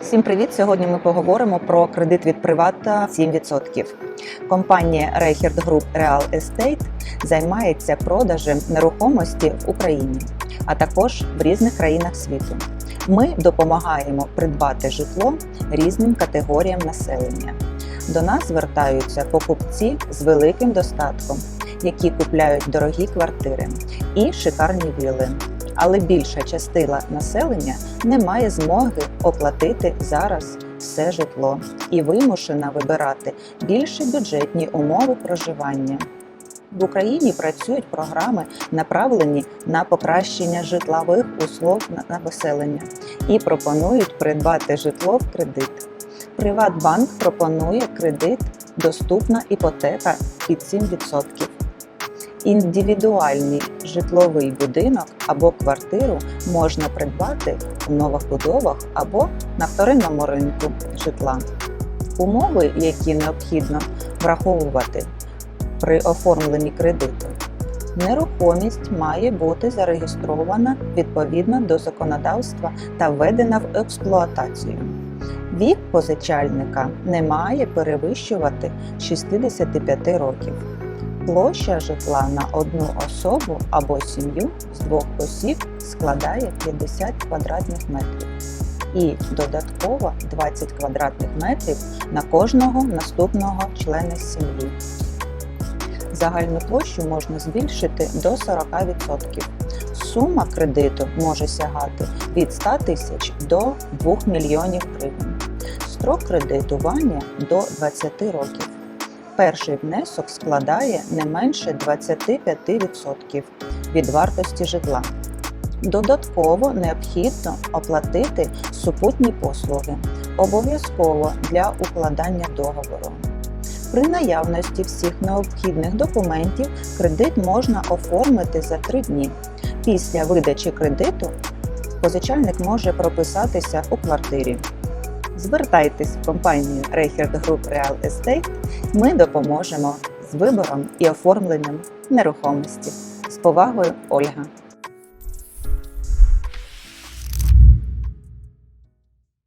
Всім привіт! Сьогодні ми поговоримо про кредит від привата 7%. Компанія Reichert Group Real Estate займається продажем нерухомості в Україні, а також в різних країнах світу. Ми допомагаємо придбати житло різним категоріям населення. До нас звертаються покупці з великим достатком, які купляють дорогі квартири і шикарні вілли. Але більша частина населення не має змоги оплатити зараз все житло і вимушена вибирати більш бюджетні умови проживання. В Україні працюють програми, направлені на покращення житлових услуг на населення і пропонують придбати житло в кредит. Приватбанк пропонує кредит доступна іпотека під 7%. Індивідуальний житловий будинок або квартиру можна придбати у нових будовах або на вторинному ринку житла. Умови, які необхідно враховувати при оформленні кредиту. Нерухомість має бути зареєстрована відповідно до законодавства та введена в експлуатацію. Вік позичальника не має перевищувати 65 років. Площа житла на одну особу або сім'ю з двох осіб складає 50 квадратних метрів і додатково 20 квадратних метрів на кожного наступного члена сім'ї. Загальну площу можна збільшити до 40%. Сума кредиту може сягати від 100 тисяч до 2 мільйонів гривень. Строк кредитування до 20 років. Перший внесок складає не менше 25% від вартості житла. Додатково необхідно оплатити супутні послуги, обов'язково для укладання договору. При наявності всіх необхідних документів кредит можна оформити за 3 дні. Після видачі кредиту позичальник може прописатися у квартирі. Звертайтесь в компанію Reichert Group Real Estate. Ми допоможемо з вибором і оформленням нерухомості. З повагою, Ольга.